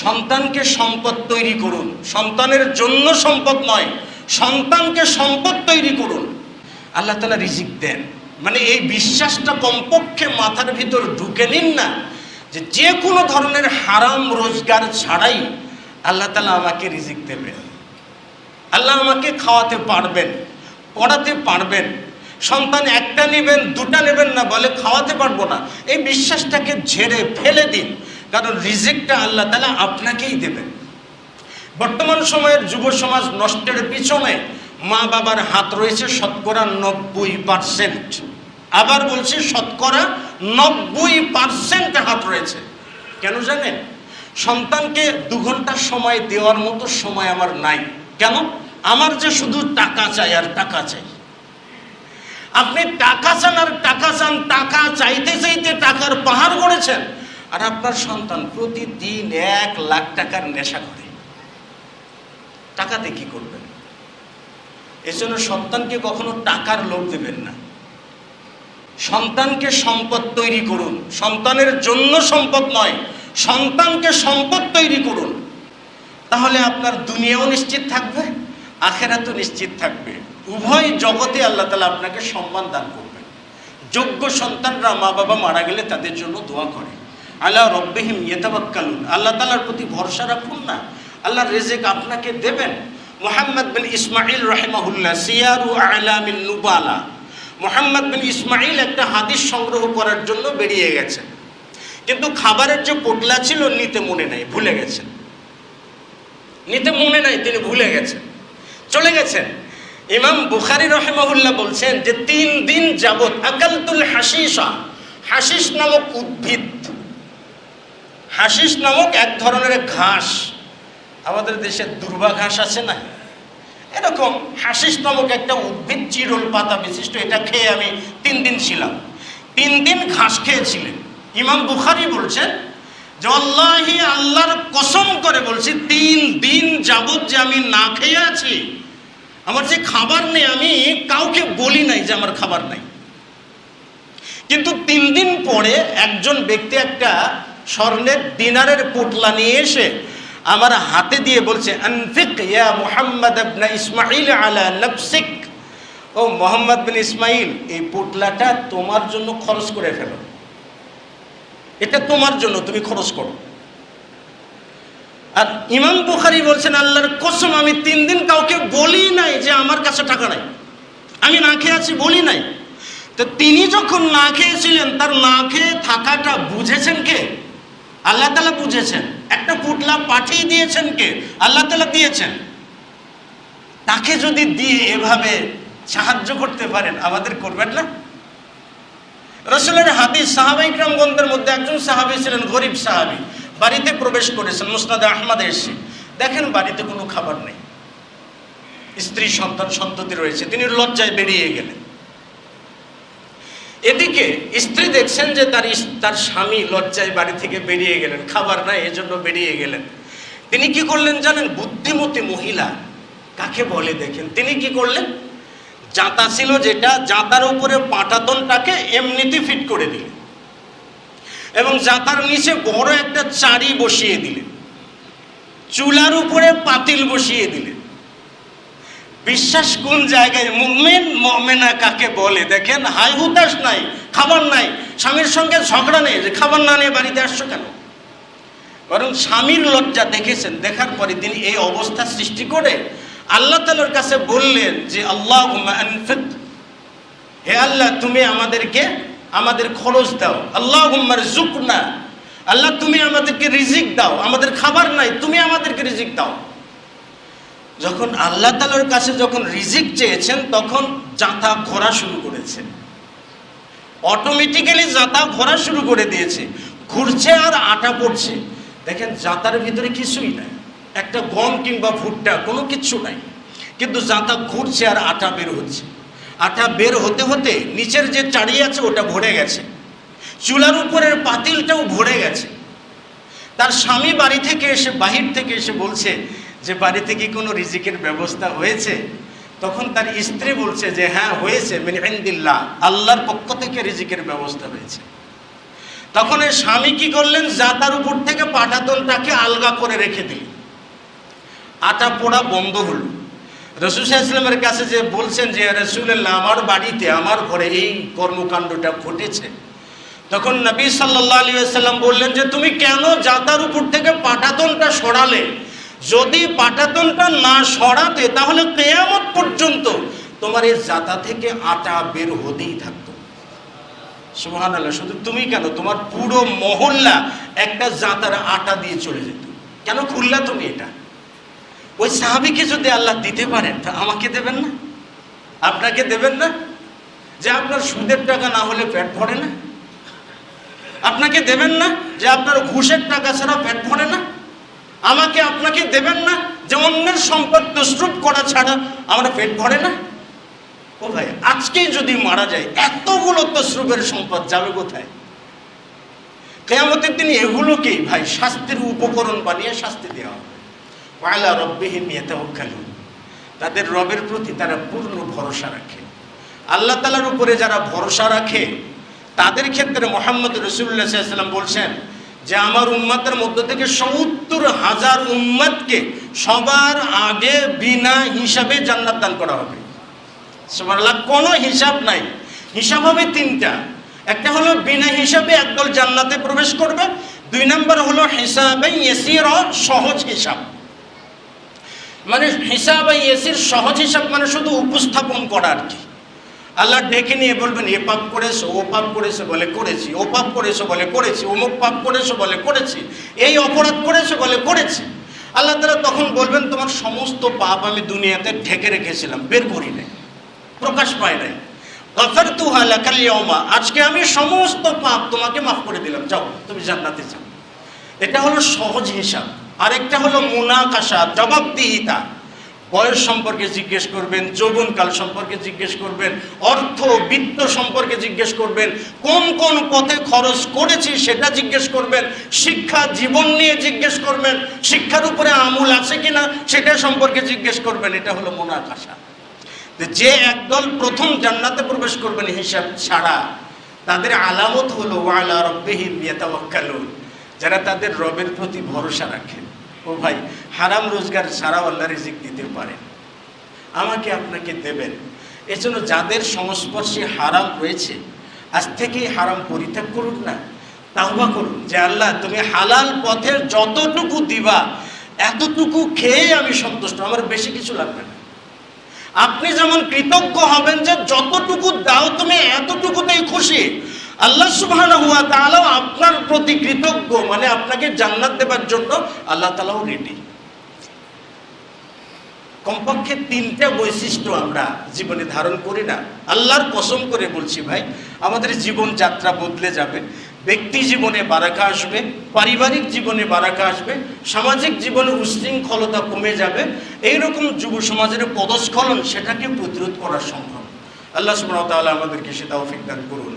সন্তানকে সম্পদ তৈরি করুন। সন্তানের জন্য সম্পদ নয়, সন্তানকে সম্পদ তৈরি করুন। আল্লাহ তালা রিজিক দেন। মানে এই বিশ্বাসটা কমপক্ষে মাথার ভিতর ঢুকে নিন না যে যে কোনো ধরনের হারাম রোজগার ছাড়াই আল্লাহ তালা আমাকে রিজিক দেবেন। আল্লাহ আমাকে খাওয়াতে পারবেন, পড়াতে পারবেন। সন্তান একটা নেবেন, দুটা নেবেন না বলে খাওয়াতে পারব না। এই বিশ্বাসটাকে ঝেড়ে ফেলে দিন। কারণ রিজিকটা আল্লাহ তালা আপনাকেই দেবেন বর্তমান সময়ের যুব সমাজ নষ্টের পিছনে মা বাবার হাত রয়েছে শতকরা নব্বই পার্সেন্ট আবার বলছি শতকরা নব্বই পার্সেন্ট হাত রয়েছে। কেন জানেন? সন্তানকে দু ঘণ্টা সময় দেওয়ার মতো সময় আমার নাই। কেন? আমার যে শুধু টাকা চাই আর টাকা চাই। আপনি টাকা চান আর টাকা চান, টাকা চাইতে চাইতে টাকার পাহাড় গড়েছেন। আর আপনার সন্তান প্রতিদিন এক লাখ টাকার নেশা করে। টাকাতে কি করবেন? এজন্য সন্তানকে কখনো টাকার লোভ দেবেন না। সন্তানকে সম্পদ তৈরি করুন। সন্তানের জন্য সম্পদ নয়, সন্তানকে সম্পদ তৈরি করুন। তাহলে আপনার দুনিয়াও নিশ্চিত থাকবে, আখেরাতও নিশ্চিত থাকবে। উভয় জগতে আল্লাহ তালা আপনাকে সম্মান দান করবেন। যোগ্য সন্তানরা মা বাবা মারা গেলে তাদের জন্য দোয়া করে আল্লাহ রব্বেহিম ইয়েতাবাক্কালুন আল্লাহ তালার প্রতি ভরসা রাখুন না। আল্লাহ রেজেক আপনাকে দেবেন। মোহাম্মদ বিন ইসমাইল রহেমাহুল্লাহ, সিয়ারু আলামিন নুবালা। মোহাম্মদ বিন ইসমাইল একটা হাদিস সংগ্রহ করার জন্য বেরিয়ে গেছেন কিন্তু খাবারের যে পোটলা ছিল নিতে মনে নাই, ভুলে গেছেন নিতে মনে নাই, তিনি ভুলে গেছেন। চলে গেছেন। ইমাম বুখারি রহেমাহুল্লাহ বলছেন যে তিন দিন যাবৎ আকালতুল হাসিসা হাসিস নামক উদ্ভিদ হাসিস নামক এক ধরনের ঘাস। আমাদের দেশে দুর্বা ঘাস আছে না? এরকম হাসিস নামক একটা উদ্ভিদ চিরল পাতা বিশিষ্ট, এটা খেয়ে আমি তিন দিন ছিলাম। তিন দিন ঘাস খেয়েছিলেন। ইমাম বুখারি বলছেন যে, আল্লাহি আল্লাহর কসম করে বলছি, তিন দিন যাবৎ যে আমি না খেয়ে আছি, আমার যে খাবার নেই, আমি কাউকে বলি নাই যে আমার খাবার নাই। কিন্তু তিন দিন পরে একজন ব্যক্তি একটা স্বর্ণের দিনারের পুটলা নিয়ে এসে আমার হাতে দিয়ে বলছে ইসমাইল আলা নাফসিক। ও মোহাম্মদ বিন ইসমাইল এই পুটলাটা তোমার জন্য খরচ করে ফেলো। এটা তোমার জন্য, তুমি খরচ করো। আর ইমাম বুখারি বলছেন, আল্লাহর কসম, আমি তিন দিন কাউকে বলি নাই যে আমার কাছে টাকা নাই। আমি না খেয়ে আছি, বলি নাই। তো তিনি যখন না খেয়েছিলেন, তার না খেয়ে থাকাটা বুঝেছেন কে? আল্লাহ তালা বুঝেছেন। একটা পুটলা পাঠিয়ে দিয়েছেন কে? আল্লাহ তালা দিয়েছেন। তাকে যদি দিয়ে এভাবে সাহায্য করতে পারেন, আমাদের করবেন না? রসুলের হাদিস সাহাবাই গ্রামগঞ্জের মধ্যে একজন সাহাবি ছিলেন, গরিব সাহাবি। বাড়িতে প্রবেশ করেছেন, মুসনাদে আহমদ এসে। দেখেন বাড়িতে কোনো খাবার নেই। স্ত্রী সন্তান সন্ততি রয়েছে, তিনি লজ্জায় বেরিয়ে গেলেন। এদিকে স্ত্রী দেখছেন যে তার তার স্বামী লজ্জায় বাড়ি থেকে বেরিয়ে গেলেন, খাবার নাই, এজন্য বেরিয়ে গেলেন। তিনি কি করলেন জানেন? বুদ্ধিমতী মহিলা, কাকে বলে দেখেন? তিনি কি করলেন? জাঁতা ছিল যেটা, জাঁতার উপরে পাটাতনটাকে এমনিতে ফিট করে দিলেন। এবং জাঁতার নিচে বড় একটা চারি বসিয়ে দিলেন। চুলার উপরে পাতিল বসিয়ে দিলেন। বিশ্বাস কোন জায়গায়? মুমেন, মমেনা কাকে বলে? দেখেন, হাই হুতাশ নাই, খাবার নাই, স্বামীর সঙ্গে ঝগড়া নেই, যে খাবার না নিয়ে বাড়িতে আসছো কেন? বরং স্বামীর লজ্জা দেখেছেন, দেখার পরে তিনি এই অবস্থা সৃষ্টি করে আল্লাহ তালার কাছে বললেন যে আল্লাহ হে আল্লাহ, তুমি আমাদেরকে, আমাদের খরচ দাও। আল্লাহ জুক না আল্লাহ, তুমি আমাদেরকে রিজিক দাও। আমাদের খাবার নাই, তুমি আমাদেরকে রিজিক দাও। যখন আল্লাহ তালার কাছে যখন রিজিক চেয়েছেন, তখন জাঁতা ঘোরা শুরু করেছে। অটোমেটিক্যালি জাঁতা ঘোরা শুরু করে দিয়েছে। ঘুরছে আর আটা পড়ছে। দেখেন জাঁতার ভিতরে কিছুই নাই। একটা গম কিংবা ভুট্টা, কোনো কিচ্ছু নাই। কিন্তু জাঁতা ঘুরছে আর আটা বের হচ্ছে। আটা বের হতে হতে নিচের যে চাড়ি আছে, ওটা ভরে গেছে। চুলার উপরের পাতিলটাও ভরে গেছে। তার স্বামী বাড়ি থেকে এসে, বাহির থেকে এসে বলছে যে বাড়িতে কি কোনো রিজিকের ব্যবস্থা হয়েছে? তখন তার স্ত্রী বলছে যে হ্যাঁ হয়েছে, মিন ইন্দিল্লাহ। আল্লাহর পক্ষ থেকে রিজিকের ব্যবস্থা হয়েছে। তখন এই স্বামী কি করলেন? জাতার উপর থেকে পাটাতনটাকে আলগা করে রেখে দিলেন। আটা পোড়া বন্ধ হলো। রসুল ইসলামের কাছে যে বলছেন যে রসুল্লাহ আমার বাড়িতে, আমার ঘরে এই কর্মকাণ্ডটা ঘটেছে। তখন নবী সাল্লাহ আলী সাল্লাম বললেন যে, তুমি কেন জাতার উপর থেকে পাঠাতনটা সরালে? যদি পাটাতনটা না সরাতে, তাহলে কেয়ামত পর্যন্ত তোমার এই জাতা থেকে আটা বের হতেই থাকতো। সুহান আল্লাহ শুধু তুমি কেন? তোমার পুরো মহল্লা একটা জাতার আটা দিয়ে চলে যেত। কেন খুললা তুমি এটা? ওই সাহাবিকে যদি আল্লাহ দিতে পারেন, তা আমাকে দেবেন না? আপনাকে দেবেন না? যে আপনার সুদের টাকা না হলে পেট ভরে না? আপনাকে দেবেন না যে আপনার ঘুষের টাকা ছাড়া পেট ভরে না? আমাকে আপনাকে দেবেন না, যে অন্যের সম্পদ তসরুপ করা ছাড়া আমার পেট ভরে না? ও ভাই, আজকেই যদি মারা যায়, এতগুলো তসরুপের সম্পদ যাবে কোথায়? কেয়ামতের দিন এগুলোকেই ভাই শাস্তির উপকরণ বানিয়ে শাস্তি দেওয়া হবে। পায়লা রব্বিহীন ইয়াতাওয়াক্কালুন। তাদের রবের প্রতি তারা পূর্ণ ভরসা রাখে। আল্লাহ তালার উপরে যারা ভরসা রাখে, তাদের ক্ষেত্রে মোহাম্মদ রসুল্লাহ বলছেন যে আমার উম্মাতের মধ্য থেকে সত্তর হাজার উম্মাদকে সবার আগে বিনা হিসাবে জান্নাত দান করা হবে। কোনো হিসাব নাই। হিসাব হবে তিনটা। একটা হলো বিনা হিসাবে একদল জান্নাতে প্রবেশ করবে। দুই নম্বর হলো হিসাবে ইয়েসির সহজ হিসাব। মানে হিসাব এসির সহজ হিসাব মানে শুধু উপস্থাপন করা আর কি। আল্লাহ ডেকে নিয়ে বলবেন, এ পাপ করেছ, ও পাপ করেছ বলে করেছি, ও পাপ করেছ বলে করেছি, অমুক পাপ করেছ বলে করেছি, এই অপরাধ করেছ বলে করেছি। আল্লাহ তালা তখন বলবেন, তোমার সমস্ত পাপ আমি দুনিয়াতে ঢেকে রেখেছিলাম, বের করি নাই, প্রকাশ পায় নাই। গফার তুহা লেখালিয়মা আজকে আমি সমস্ত পাপ তোমাকে মাফ করে দিলাম, যাও, তুমি জান্নাতে যাও। এটা হলো সহজ হিসাব, আরেকটা হলো মুনাকাশা, জবাবদিহিতা। বয়স সম্পর্কে জিজ্ঞেস করবেন, যৌবনকাল সম্পর্কে জিজ্ঞেস করবেন, অর্থ বিত্ত সম্পর্কে জিজ্ঞেস করবেন, কোন কোন পথে খরচ করেছি সেটা জিজ্ঞেস করবেন, শিক্ষা জীবন নিয়ে জিজ্ঞেস করবেন, শিক্ষার উপরে আমূল আছে কিনা সেটা সম্পর্কে জিজ্ঞেস করবেন, এটা হলো মুনাকাশা যে একদল প্রথম জান্নাতে প্রবেশ করবেন হিসাব ছাড়া, তাদের আলামত হলো ওয়ালা রব্বিহিম ইয়াতাওয়াক্কালুন, যারা তাদের রবের প্রতি ভরসা রাখেন। ও ভাই, হারাম রোজগার সারা আল্লাহ রিজিক দিতে পারেন আমাকে আপনাকে দেবেন। এজন্য যাদের সংস্পর্শে হারাম রয়েছে, আজ থেকেই হারাম পরিত্যাগ করুন না তাহবা করুন, যে আল্লাহ তুমি হালাল পথের যতটুকু দিবা, এতটুকু খেয়ে আমি সন্তুষ্ট, আমার বেশি কিছু লাগবে না। আপনি যেমন কৃতজ্ঞ হবেন যে যতটুকু দাও তুমি এতটুকুতেই খুশি আল্লাহ তাআলাও আপনার প্রতি কৃতজ্ঞ মানে আপনাকে জান্নাত দেবার জন্য আল্লাহ তাআলাও রেডি কমপক্ষে তিনটা বৈশিষ্ট্য আমরা জীবনে ধারণ করি না। আল্লাহর কসম করে বলছি ভাই, আমাদের জীবন যাত্রা বদলে যাবে। ব্যক্তি জীবনে বারাকা আসবে, পারিবারিক জীবনে বারাকা আসবে, সামাজিক জীবনে উশৃঙ্খলতা কমে যাবে। এইরকম যুব সমাজের পদস্খলন সেটাকে প্রতিরোধ করা সম্ভব। আল্লাহ সুবহানাহু ওয়া তাআলা আমাদেরকে সেটা অফিক দান করুন।